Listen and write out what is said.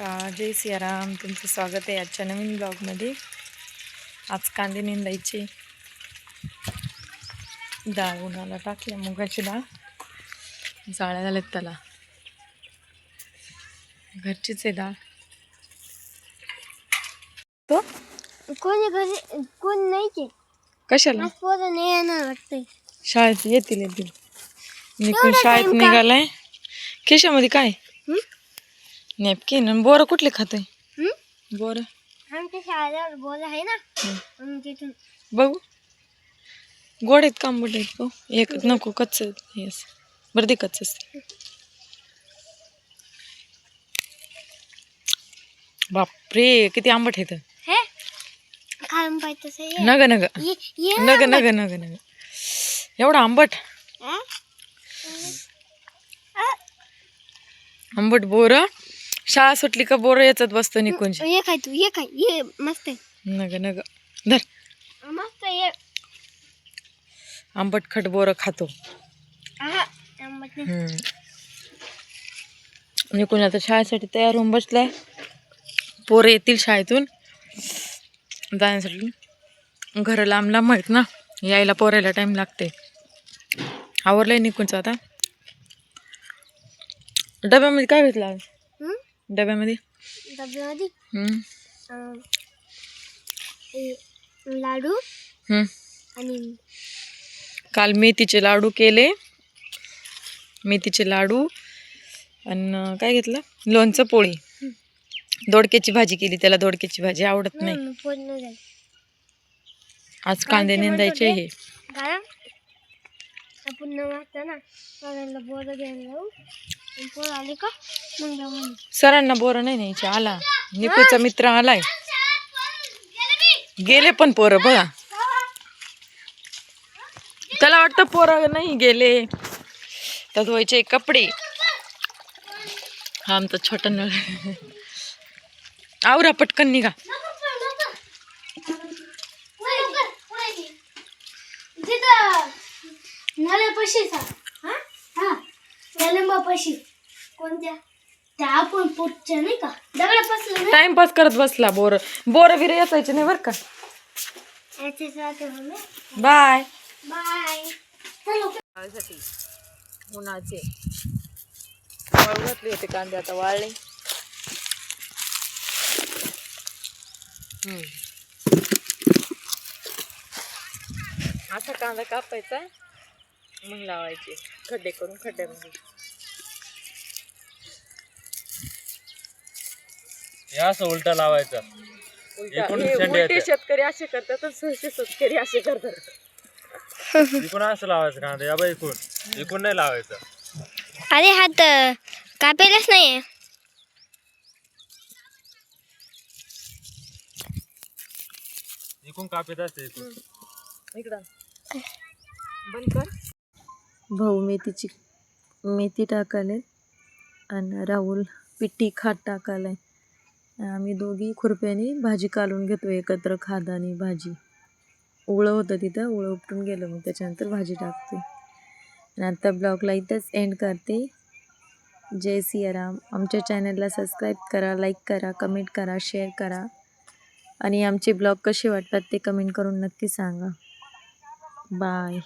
का जय सियाराम तुमचं स्वागत आहे आजच्या नवीन ब्लॉगमध्ये. आज कांदे निंदायचे. डाळ उन्हाला टाकल्या मुगाची डाळ. जाळ्या झाल्यात त्याला. घरचीच आहे डाळ. तो? कोणी घरी कोण नाही की. कशाला? पोरं नाही येणार वाटतंय. शाळेत येतील येतील. निघून एवढा शाळेत? निघालाय. खिशामध्ये काय? नेपकिन. बोरं कुठले खातोय? हं? बोरं. आमच्या शाळेवर बोल आहे ना. हं. म्हणून तिथून. बघू. गोड आहेत का आंबट आहेत का एक नको कच्च येस बरं दे कच्च बापरे किती आंबट आहेत हे? खाऊन पाहिजे तसं ये. नग नग. ये ये नग नग नग नग. एवढं आंबट. हा? आंबट बोर. शाळा सुटली का बोर याच्यात बसतो निघून. ये खाय तू ये खाय ये मस्त नग नग. धर. मस्त ये. आंबट खट बोर खातो. निघून आता शाळेसाठी तयार होऊन बसलाय. पोरं येतील शाळेतून. जाण्यासाठी. घरं लांब लांब आहेत ना यायला पोरायला टाईम लागते. आवरलंय निघूनचं आता. डब्यामध्ये काय हं? डब्यामध्ये? डब्यामध्ये? हम्म. अं, हे, लाडू हम्म. आणि काल मेथीचे लाडू केले. मेथीचे लाडू आणि काय घेतलं? लोणचं पोळी. दोडक्याची भाजी केली त्याला दोडक्याची भाजी आवडत नाही. हं, पूर्ण झालं आज कांदे ते निंदायचे हे. कारण आपण न वाजता ना पोरांना बोरं घ्यायला जाऊ. आणि पोरं आले का? मग जाऊ म्हणे. सरांना बोरं नाही न्यायचे आला. निकूचा मित्र आलाय. गेले पण पोरं बघा. त्याला वाटतं पोरं नाही गेले. तर धुवायचे कपडे. हा आमचा छोटा नळ. आवरा पटकन निघा. नळ्यापाशी सा हा? हा. नळ्यापाशी कोणत्या? त्या आपण नाही का? ना? टाइमपास करत बसला बोर. बोर बिर याचायचे नाही बरं का? बाय बाय चलो. साठी उन्हाचे. वाळू घातले होते कांदे आता वाळले. हम्म. असा कांदा कापायचा मग लावायचे. खड्डे करून खड्ड्यामध्ये. हे असं उलटा लावायचा. हे उलटे येतात. शेतकरी असे करतात आणि सहसे शेतकरी असे करतात. इकून असं लावायचं कांदा या बाई इकून इकून नाही लावायचं. अरे हात कापेलच नाही इकून कापीत असते इकून इकडं. बंद कर. भाऊ मेथीची मेथी टाकाले आणि राहुल पिठी खात टाकालाय आम्ही दोघी खुरप्याने भाजी कालून घेतो एकत्र खाद आणि भाजी. ओळं होतं तिथं ओळं उपटून गेलं मग त्याच्यानंतर भाजी टाकते आणि आत्ता ब्लॉगला इथंच एंड करते. जय सियाराम. आमच्या चॅनलला सबस्क्राईब करा लाईक करा कमेंट करा शेअर करा. आणि आमचे ब्लॉग कसे वाटतात ते कमेंट करून नक्की सांगा. बाय